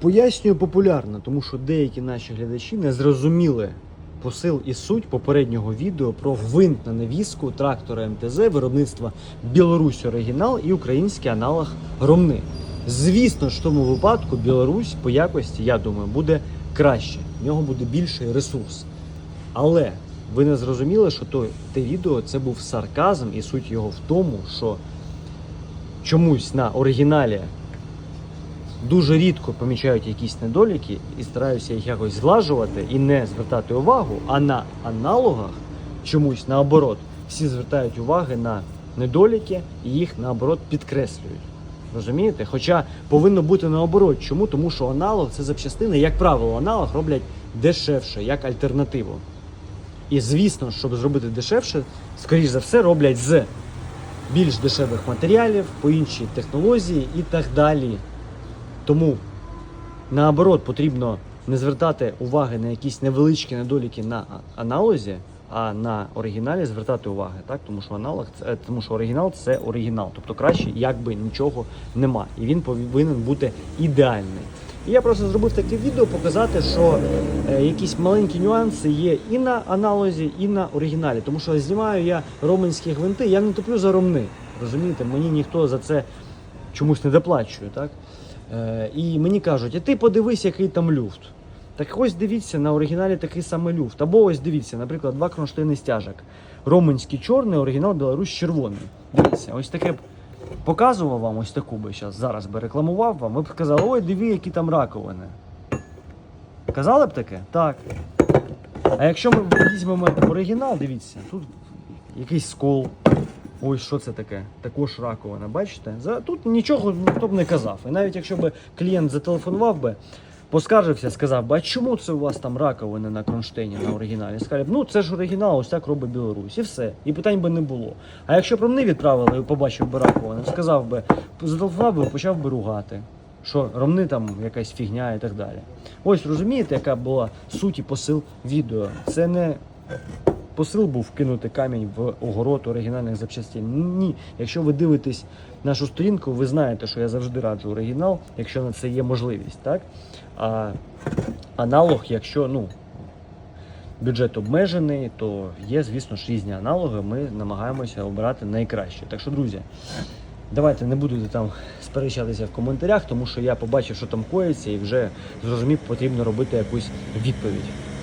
Пояснюю популярно, тому що деякі наші глядачі не зрозуміли посил і суть попереднього відео про гвинт на навіску трактора МТЗ виробництва Білорусь оригінал і український аналог Ромни. Звісно ж, в тому випадку Білорусь по якості, я думаю, буде краще. В нього буде більший ресурс. Але ви не зрозуміли, що то, те відео це був сарказм, і суть його в тому, що чомусь на оригіналі дуже рідко помічають якісь недоліки і стараюся їх якось зглажувати і не звертати увагу, а на аналогах чомусь наоборот всі звертають уваги на недоліки і їх наоборот підкреслюють. Розумієте? Хоча повинно бути наоборот. Чому? Тому що аналог це запчастини, як правило, аналог роблять дешевше, як альтернативу. І звісно, щоб зробити дешевше, скоріш за все, роблять з більш дешевих матеріалів, по іншій технології і так далі. Тому наоборот потрібно не звертати уваги на якісь невеличкі недоліки на аналозі, а на оригіналі звертати уваги, так? Тому що аналог е, тому що оригінал це оригінал. Тобто краще якби нічого нема. І він повинен бути ідеальний. І я просто зробив таке відео показати, що е, якісь маленькі нюанси є і на аналозі, і на оригіналі. Тому що знімаю я романські гвинти, я не топлю за ромни. Розумієте, мені ніхто за це чомусь не доплачує, так? Е, і мені кажуть, а ти подивись, який там люфт. Так ось дивіться, на оригіналі такий самий люфт. Або ось дивіться, наприклад, два кронштейни стяжок. Романський чорний, оригінал Білорусь червоний. Дивіться, ось таке б показував вам ось таку би зараз, зараз би рекламував вам, ви б сказали, ой, диви, які там раковини. Казали б таке? Так. А якщо ми візьмемо оригінал, дивіться, тут якийсь скол. Ой, що це таке? Також раковина, бачите? За, тут нічого ніхто б не казав. І навіть якщо б клієнт зателефонував би, поскаржився, сказав би, а чому це у вас там раковини на кронштейні на оригіналі? Сказали б, ну це ж оригінал, ось так робить Білорусь. І все. І питань би не було. А якщо б ромни відправили і побачив би раковини, сказав би, зателефонував би, почав би ругати. Що ромни там якась фігня і так далі. Ось розумієте, яка була суть і посил відео. Це не посил був кинути камінь в огород оригінальних запчастин. Ні. Якщо ви дивитесь нашу сторінку, ви знаєте, що я завжди раджу оригінал, якщо на це є можливість, так? А аналог, якщо ну, бюджет обмежений, то є, звісно ж, різні аналоги. Ми намагаємося обирати найкраще. Так що, друзі, давайте не будете там сперечатися в коментарях, тому що я побачив, що там коїться, і вже зрозумів, потрібно робити якусь відповідь.